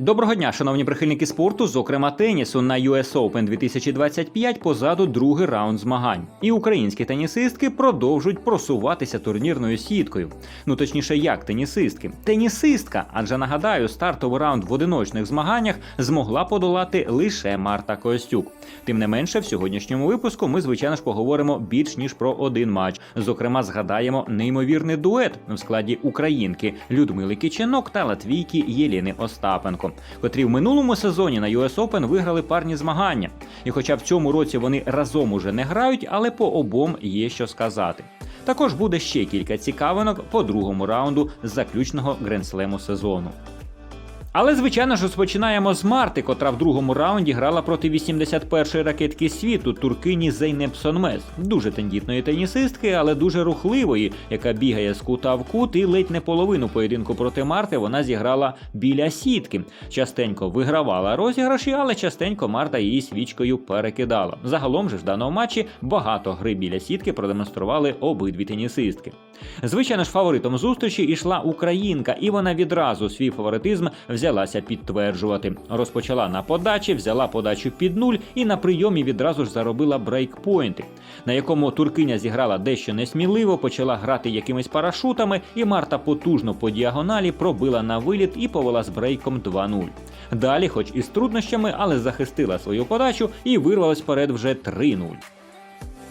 Доброго дня, шановні прихильники спорту, зокрема тенісу на US Open 2025 позаду другий раунд змагань. І українські тенісистки продовжують просуватися турнірною сіткою. Ну точніше, як тенісистки. Тенісистка, адже нагадаю, стартовий раунд в одиночних змаганнях змогла подолати лише Марта Костюк. Тим не менше, в сьогоднішньому випуску ми, звичайно ж, поговоримо більш ніж про один матч. Зокрема, згадаємо неймовірний дует в складі українки Людмили Киченок та латвійки Єліни Остапенко, котрі в минулому сезоні на US Open виграли парні змагання. І хоча в цьому році вони разом уже не грають, але по обом є що сказати. Також буде ще кілька цікавинок по другому раунду заключного гренслему сезону. Але звичайно ж розпочинаємо з Марти, котра в другому раунді грала проти 81-ї ракетки світу туркині Зейнеп Сонмез. Дуже тендітної тенісистки, але дуже рухливої, яка бігає з кута в кут, і ледь не половину поєдинку проти Марти вона зіграла біля сітки. Частенько вигравала розіграші, але частенько Марта її свічкою перекидала. Загалом же в даному матчі багато гри біля сітки продемонстрували обидві тенісистки. Звичайно ж, фаворитом зустрічі йшла українка, і вона відразу свій фаворитизм взялася підтверджувати. Розпочала на подачі, взяла подачу під нуль і на прийомі відразу ж заробила брейкпойнти, на якому туркиня зіграла дещо несміливо, почала грати якимись парашутами, і Марта потужно по діагоналі пробила на виліт і повела з брейком 2-0. Далі, хоч і з труднощами, але захистила свою подачу і вирвалась вперед вже 3-0.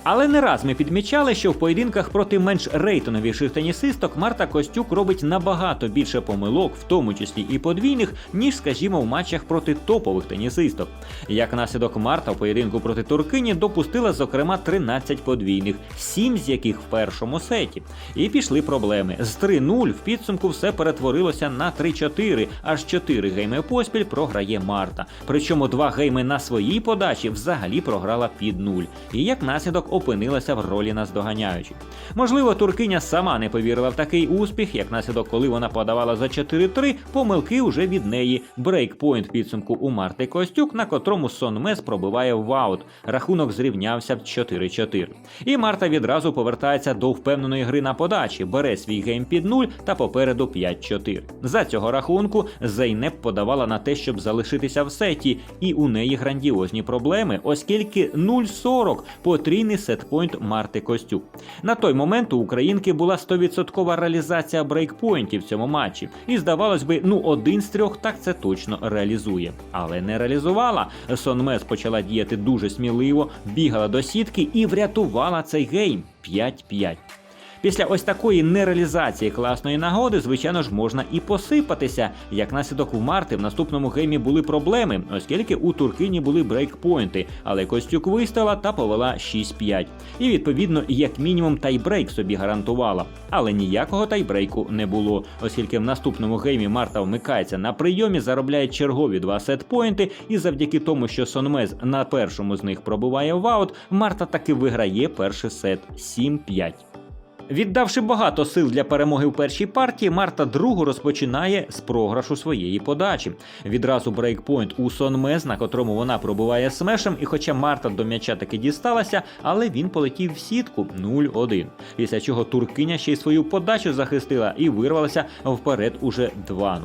Але не раз ми підмічали, що в поєдинках проти менш рейтинговіших тенісисток Марта Костюк робить набагато більше помилок, в тому числі і подвійних, ніж, скажімо, в матчах проти топових тенісисток. Як наслідок Марта в поєдинку проти Туркині допустила, зокрема, 13 подвійних, 7 з яких в першому сеті. І пішли проблеми. З 3-0 в підсумку все перетворилося на 3-4, аж 4 гейми поспіль програє Марта. Причому два гейми на своїй подачі взагалі програла під нуль. І як наслідок опинилася в ролі наздоганяючій. Можливо, туркиня сама не повірила в такий успіх, як наслідок, коли вона подавала за 4-3, помилки вже від неї. Брейкпойнт підсумку у Марти Костюк, на котрому Сонмес пробиває в аут. Рахунок зрівнявся в 4-4. І Марта відразу повертається до впевненої гри на подачі, бере свій гейм під 0 та попереду 5-4. За цього рахунку Зейнеп подавала на те, щоб залишитися в сеті, і у неї грандіозні проблеми, оскільки 0-40 потрійний сетпойнт Марти Костюк. На той момент у українки була 100% реалізація брейкпойнтів в цьому матчі, і здавалось би, ну один з трьох так це точно реалізує. Але не реалізувала. Сонмес почала діяти дуже сміливо, бігала до сітки і врятувала цей гейм 5-5. Після ось такої нереалізації класної нагоди, звичайно ж, можна і посипатися. Як наслідок у Марти в наступному геймі були проблеми, оскільки у Туркині були брейкпойнти, але Костюк вистояла та повела 6-5. І відповідно, як мінімум, тайбрейк собі гарантувала. Але ніякого тайбрейку не було, оскільки в наступному геймі Марта вмикається на прийомі, заробляє чергові два сетпойнти, і завдяки тому, що Сонмез на першому з них пробуває в аут, Марта таки виграє перший сет 7-5. Віддавши багато сил для перемоги в першій партії, Марта другу розпочинає з програшу своєї подачі. Відразу брейкпойнт у Сонмез, на котрому вона пробиває смешем, і хоча Марта до м'яча таки дісталася, але він полетів в сітку 0-1. Після чого туркиня ще й свою подачу захистила і вирвалася вперед уже 2-0.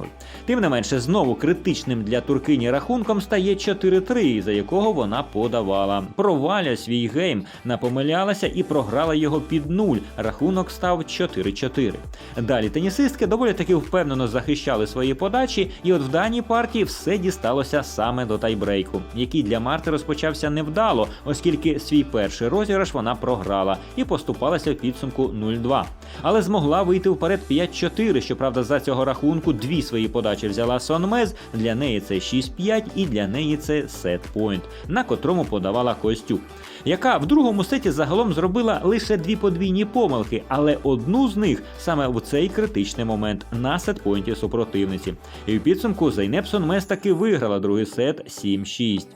Тим не менше, знову критичним для туркині рахунком стає 4-3, за якого вона подавала. Проваля свій гейм, напомилялася і програла його під нуль. Рахунок став 4-4. Далі тенісистки доволі таки впевнено захищали свої подачі, і от в даній партії все дісталося саме до тайбрейку, який для Марти розпочався невдало, оскільки свій перший розіграш вона програла і поступалася в підсумку 0-2. Але змогла вийти вперед 5-4. Щоправда, за цього рахунку дві свої подачі взяла Сонмез. Для неї це 6-5 і для неї це сетпойнт, на котрому подавала Костюк, яка в другому сеті загалом зробила лише дві подвійні помилки, але одну з них саме в цей критичний момент на сетпойнті супротивниці. І в підсумку Зайнепсон Мес таки виграла другий сет 7-6.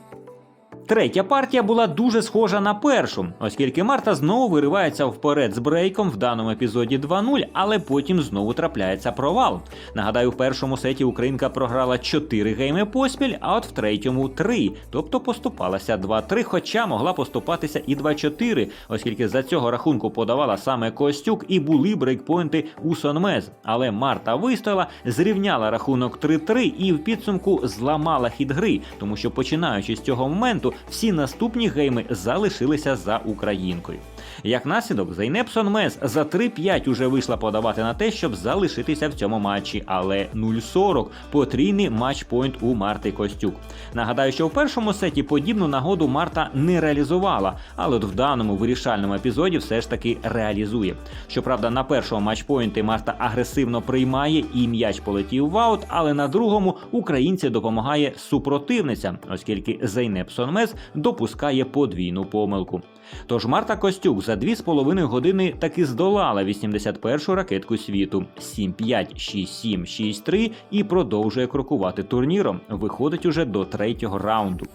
Третя партія була дуже схожа на першу, оскільки Марта знову виривається вперед з брейком в даному епізоді 2-0, але потім знову трапляється провал. Нагадаю, в першому сеті Українка програла 4 гейми поспіль, а от в третьому 3, тобто поступалася 2-3, хоча могла поступатися і 2-4, оскільки за цього рахунку подавала саме Костюк і були брейкпойнти у Сонмез. Але Марта вистояла, зрівняла рахунок 3-3 і в підсумку зламала хід гри, тому що починаючи з цього моменту, всі наступні гейми залишилися за українкою. Як наслідок, Зайнеп Сонмез за 3-5 уже вийшла подавати на те, щоб залишитися в цьому матчі, але 0-40 потрійний матчпойнт у Марти Костюк. Нагадаю, що в першому сеті подібну нагоду Марта не реалізувала, але от в даному вирішальному епізоді все ж таки реалізує. Щоправда, на першому матчпойнті Марта агресивно приймає і м'яч полетів в аут, але на другому українці допомагає супротивниця, оскільки Зайнеп Сонмез допускає подвійну помилку. Тож Марта Костюк за 2,5 години таки здолала 81-шу ракетку світу 7-5, 6-7, 6-3 і продовжує крокувати турніром. Виходить уже до третього раунду.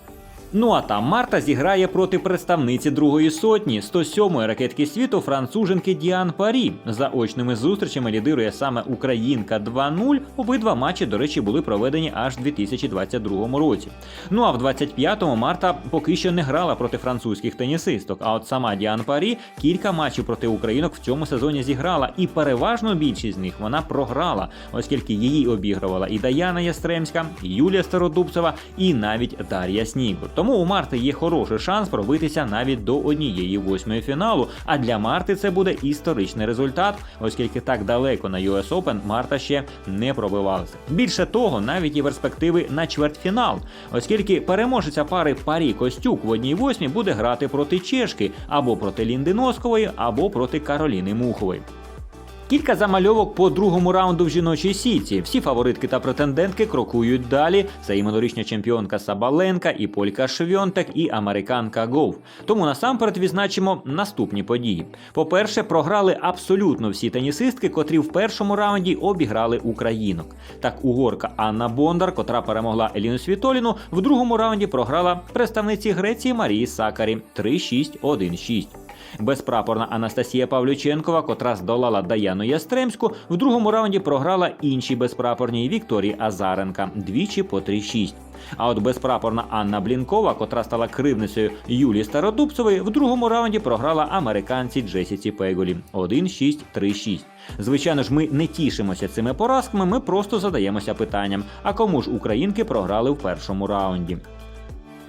Ну а там Марта зіграє проти представниці другої сотні 107-ї ракетки світу француженки Діан Парі. За очними зустрічами лідирує саме Українка 2-0. Обидва матчі, до речі, були проведені аж у 2022 році. Ну а в 25-му Марта поки що не грала проти французьких тенісисток. А от сама Діан Парі кілька матчів проти українок в цьому сезоні зіграла, і переважну більшість з них вона програла, оскільки її обігрувала і Даяна Ястремська, і Юлія Стародубцева, і навіть Дар'я Снігур. Тому у Марти є хороший шанс пробитися навіть до однієї восьмої фіналу. А для Марти це буде історичний результат, оскільки так далеко на US Open Марта ще не пробивалася. Більше того, навіть і перспективи на чвертьфінал, оскільки переможеця пари Парі Костюк в одній восьмій буде грати проти Чешки або проти Лінди Носкової, або проти Кароліни Мухової. Кілька замальовок по другому раунду в жіночій сіті. Всі фаворитки та претендентки крокують далі. Це і минулорічня чемпіонка Сабаленка, і Полька Швьонтек, і американка Гов. Тому насамперед відзначимо наступні події. По-перше, програли абсолютно всі тенісистки, котрі в першому раунді обіграли українок. Так, угорка Анна Бондар, котра перемогла Еліну Світоліну, в другому раунді програла представниці Греції Марії Сакарі 3-6-1-6. Безпрапорна Анастасія Павлюченкова, котра здолала Даяну Ястремську, в другому раунді програла іншій безпрапорній Вікторії Азаренка двічі по 3-6. А от безпрапорна Анна Блінкова, котра стала кривницею Юлії Стародубцевої, в другому раунді програла американці Джесіці Пеголі 1-6-3-6. Звичайно ж, ми не тішимося цими поразками, ми просто задаємося питанням: а кому ж українки програли в першому раунді?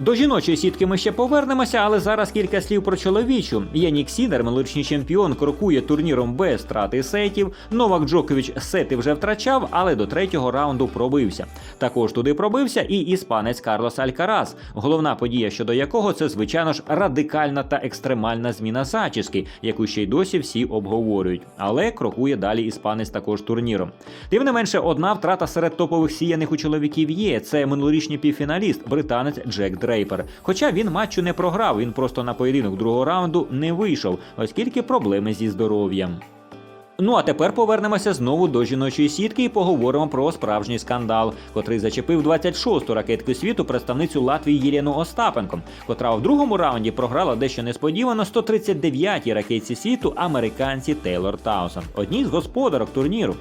До жіночої сітки ми ще повернемося, але зараз кілька слів про чоловічу. Янік Сідер, минулорічний чемпіон, крокує турніром без втрати сетів. Новак Джокович сети вже втрачав, але до третього раунду пробився. Також туди пробився і іспанець Карлос Алькарас, головна подія щодо якого це, звичайно ж, радикальна та екстремальна зміна зачіски, яку ще й досі всі обговорюють. Але крокує далі іспанець також турніром. Тим не менше, одна втрата серед топових сіяних у чоловіків є. Це минулорічний півфіналіст, британець Джек Дрейпер. Хоча він матчу не програв, він просто на поєдинок другого раунду не вийшов, оскільки проблеми зі здоров'ям. Ну а тепер повернемося знову до жіночої сітки і поговоримо про справжній скандал, котрий зачепив 26-ту ракетку світу представницю Латвії Єлену Остапенко, котра в другому раунді програла дещо несподівано 139-й ракетці світу американці Тейлор Таусон, одній з господарок турніру.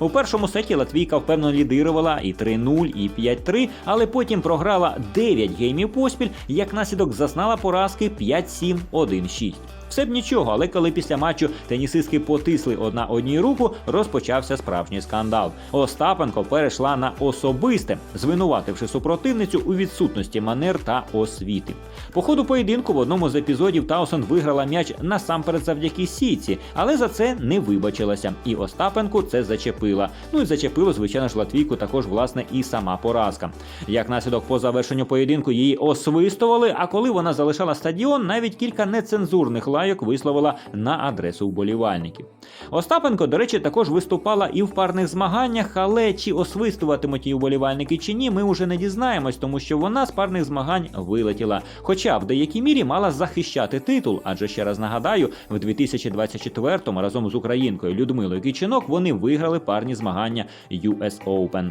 У першому сеті Латвійка впевнено лідирувала і 3-0, і 5-3, але потім програла 9 геймів поспіль, як наслідок зазнала поразки 5-7, 1-6. Все б нічого, але коли після матчу тенісистки потисли одна одній руку, розпочався справжній скандал. Остапенко перейшла на особисте, звинувативши супротивницю у відсутності манер та освіти. По ходу поєдинку в одному з епізодів Таусон виграла м'яч насамперед завдяки сіці, але за це не вибачилася. І Остапенку це зачепила. Ну і зачепило, звичайно ж, Латвійку також власне і сама поразка. Як наслідок по завершенню поєдинку її освистували. А коли вона залишала стадіон, навіть кілька нецензурних лайок висловила на адресу вболівальників. Остапенко, до речі, також виступала і в парних змаганнях, але чи освистуватимуть її вболівальники чи ні, ми вже не дізнаємось, тому що вона з парних змагань вилетіла. Хоча в деякій мірі мала захищати титул, адже ще раз нагадаю, в 2024-му разом з українкою Людмилою Кичинок вони виграли парні змагання US Open.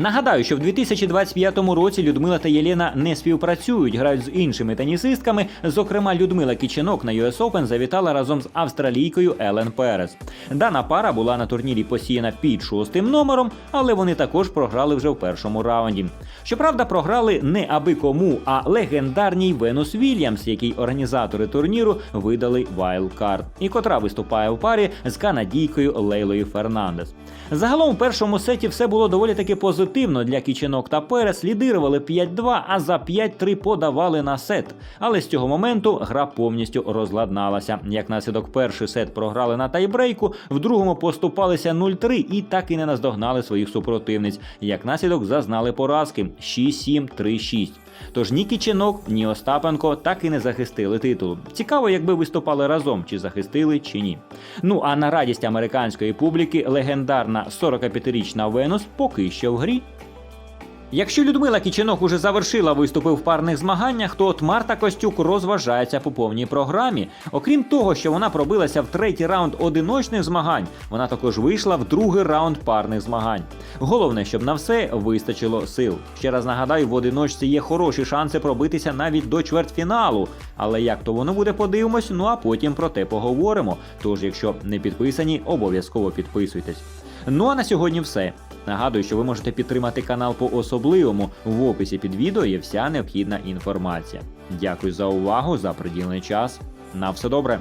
Нагадаю, що в 2025 році Людмила та Єлена не співпрацюють, грають з іншими тенісистками. Зокрема, Людмила Кіченок на US Open завітала разом з австралійкою Елен Перес. Дана пара була на турнірі посіяна під шостим номером, але вони також програли вже в першому раунді. Щоправда, програли не аби кому, а легендарній Венус Вільямс, який організатори турніру видали вайлдкарт, і котра виступає в парі з канадійкою Лейлою Фернандес. Загалом у першому сеті все було доволі таки позитивно для Кіченок та Перес. Лідирували 5-2, а за 5-3 подавали на сет. Але з цього моменту гра повністю розладналася. Як наслідок, перший сет програли на тайбрейку, в другому поступалися 0-3 і так і не наздогнали своїх супротивниць. Як наслідок зазнали поразки 6-7, 3-6. Тож ні Кіченок, ні Остапенко так і не захистили титул. Цікаво, якби виступали разом, чи захистили, чи ні. Ну а на радість американської публіки легендарна 45-річна Венус поки що в грі. Якщо Людмила Кіченок уже завершила виступи в парних змаганнях, то от Марта Костюк розважається по повній програмі. Окрім того, що вона пробилася в третій раунд одиночних змагань, вона також вийшла в другий раунд парних змагань. Головне, щоб на все вистачило сил. Ще раз нагадаю, в одиночці є хороші шанси пробитися навіть до чвертьфіналу. Але як то воно буде, подивимось, ну а потім про те поговоримо. Тож, якщо не підписані, обов'язково підписуйтесь. Ну а на сьогодні все. Нагадую, що ви можете підтримати канал по особливому. В описі під відео є вся необхідна інформація. Дякую за увагу, за приділений час. На все добре.